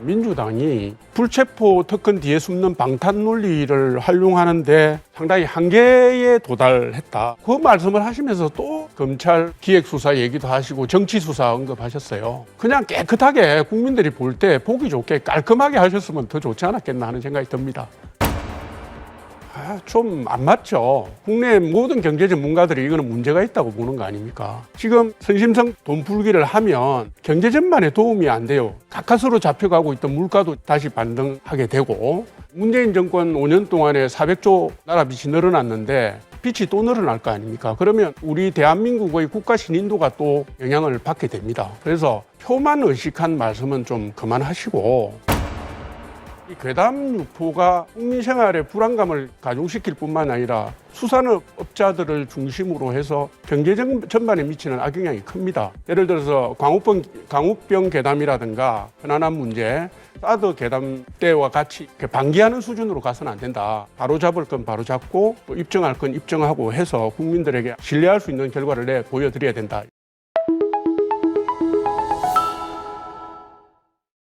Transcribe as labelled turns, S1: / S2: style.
S1: 민주당이 불체포 특권 뒤에 숨는 방탄 논리를 활용하는데 상당히 한계에 도달했다. 그 말씀을 하시면서 또 검찰 기획수사 얘기도 하시고 정치수사 언급하셨어요. 그냥 깨끗하게 국민들이 볼 때 보기 좋게 깔끔하게 하셨으면 더 좋지 않았겠나 하는 생각이 듭니다. 아, 좀 안 맞죠. 국내 모든 경제 전문가들이 이거는 문제가 있다고 보는 거 아닙니까? 지금 선심성 돈 풀기를 하면 경제 전반에 도움이 안 돼요. 가까스로 잡혀가고 있던 물가도 다시 반등하게 되고 문재인 정권 5년 동안에 400조 나라 빚이 늘어났는데 빚이 또 늘어날 거 아닙니까? 그러면 우리 대한민국의 국가 신인도가 또 영향을 받게 됩니다. 그래서 표만 의식한 말씀은 좀 그만하시고 이 괴담 유포가 국민 생활에 불안감을 가중시킬 뿐만 아니라 수산업 업자들을 중심으로 해서 경제 전- 전반에 미치는 악영향이 큽니다. 예를 들어서 광우병, 광우병 괴담이라든가 편안한 문제, 사드 괴담 때와 같이 방기하는 수준으로 가서는 안 된다. 바로 잡을 건 바로 잡고 또 입증할 건 입증하고 해서 국민들에게 신뢰할 수 있는 결과를 내 보여드려야 된다.